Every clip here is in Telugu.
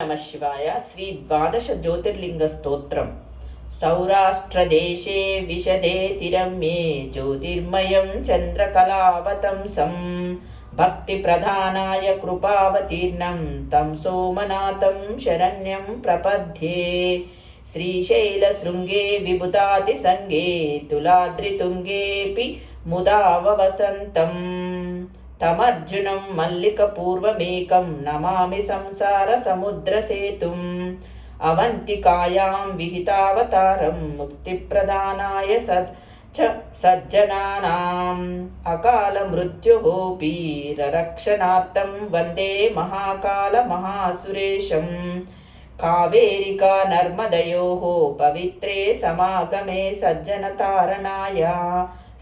నమ శివాయ. శ్రీ ద్వాదశ జ్యోతిర్లింగ స్తోత్రం. సౌరాష్ట్రదేశే విశదే తిరమ్యే జ్యోతిర్మయం చంద్రకళావతంసం భక్తి ప్రధానాయ కృపావతీర్ణం తం సోమనాథం శరణ్యం ప్రపద్యే శ్రీశైలశృంగే విభుతాతి సంగే తులాద్రితుంగేపి ముదావసంతం తమర్జునం మల్లికపూర్వమేకం నమామి సంసార సముద్రసేతుం అవంతికాయాం విహితావతారం ముక్తిప్రదానాయ సద్ చ సజ్జనానాం. అకాల మృత్యుహోపి రక్షణార్థం వందే మహాకాల మహాసురేశం. కావేరికా నర్మదయోः పవిత్రే సమాగమే సజ్జనతారణాయ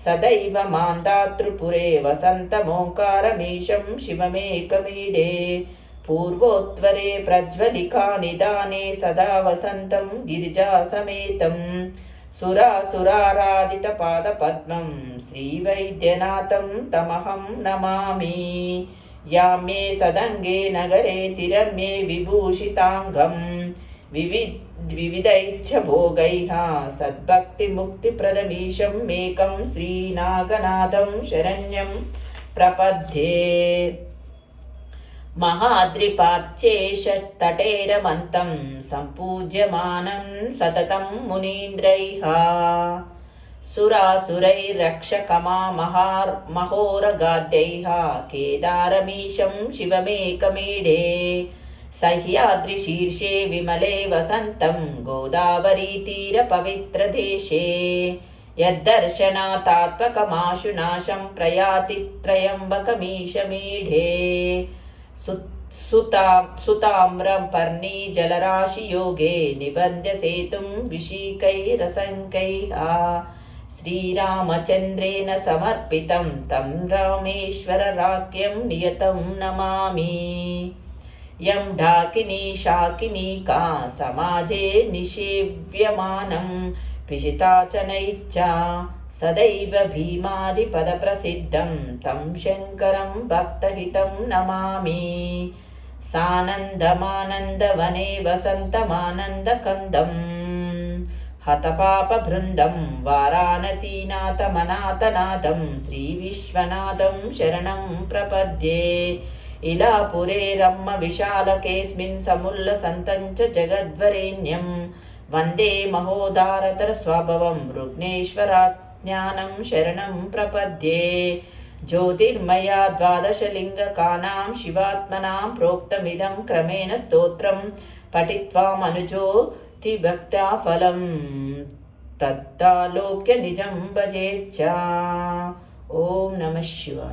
సదైవ మాందాతృపురే వసంతమోంకారమీశం శివమేకమీడే పూర్వోత్వరే ప్రజ్వలికానిదానే సదా వసంతం గిరిజాసమేతం సురాసురారాదితపాదపద్మం శ్రీవైద్యనాథం తమహం నమామి యామ్యే సదంగే నగరే తిరమ్యే విభూషితాంగం వివిధ द्विविधैच्छभोगैः सद्भक्तिमुक्तिप्रदमीशं मेकं श्रीनागनाथं शरण्यं प्रपद्ये महाद्रिपार्चेशतटेरमन्तं सम्पूज्यमानं सततं मुनीन्द्रैः सुरासुरैरक्षकमा महार् महोरगाद्यैः केदारमीशं शिवमेकमीडे सह्याद्रिशीर्षे विमले वसन्तं गोदावरीतीरपवित्रदेशे यद्दर्शनातात्मकमाशु नाशं प्रयाति त्र्यम्बकमीशमीढे सुता सुताम्रं पर्णी जलराशियोगे निबन्ध्य सेतुं विशीकैरसङ्कैः श्रीरामचन्द्रेण समर्पितं तं रामेश्वरराज्ञं नियतं नमामि यं ढाकिनी शाकिनीका समाजे निषेव्यमानं पिशिता च नैच्छा सदैव भीमादिपदप्रसिद्धं तं शङ्करं भक्तहितं नमामि सानन्दमानन्दवने वसन्तमानन्दकन्दम् हतपापबृन्दं वाराणसीनाथमनाथनाथं श्रीविश्वनाथं शरणं प्रपद्ये इलापुरे रम्म विशालकेऽस्मिन् समुल्लसन्तं च जगद्वरेण्यं वन्दे महोदारतर स्वभवं रुग्नेश्वराज्ञानं शरणं प्रपद्ये ज्योतिर्मया द्वादशलिङ्गकानां शिवात्मनां प्रोक्तमिदं क्रमेण स्तोत्रं पठित्वा मनुजोतिभक्त्या फलं तत्तालोक्य निजं भजेच्च ॐ नमः शिवाय